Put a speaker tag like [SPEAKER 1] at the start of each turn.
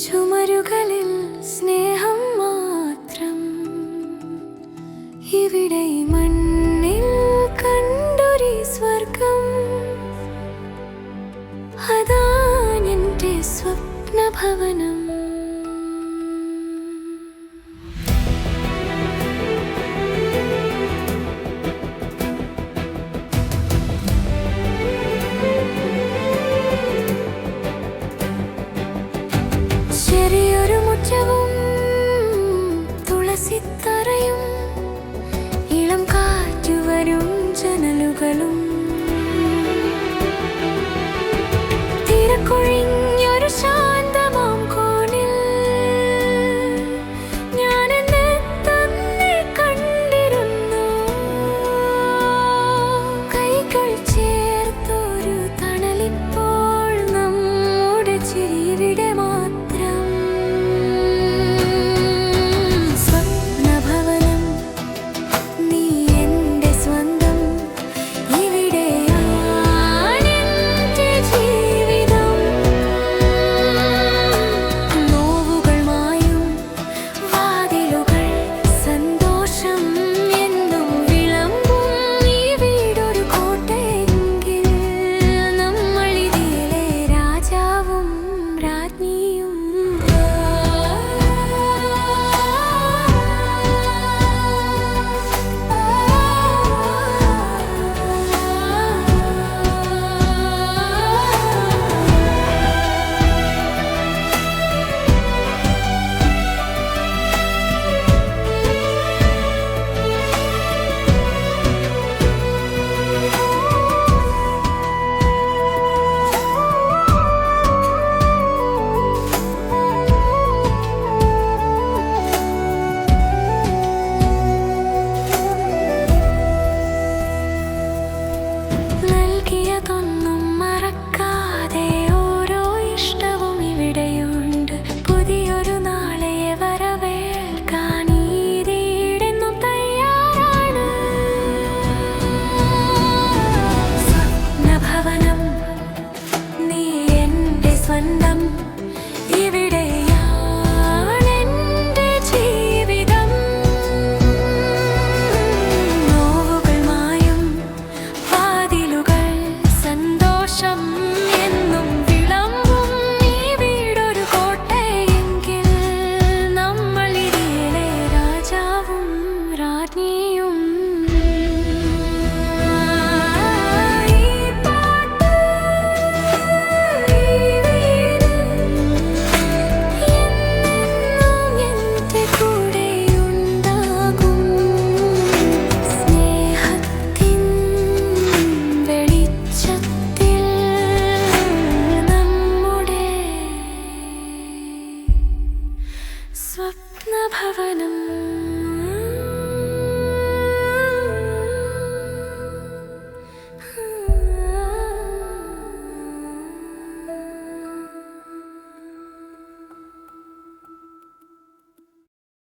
[SPEAKER 1] ചുമരുകളിൽ സ്നേഹം മാത്രം. ഇവിടെയും ചെറിയൊരു മുറ്റവും തുളസിത്തറയും ഇളം ജനലുകളും തിരക്കൊഴി সামনে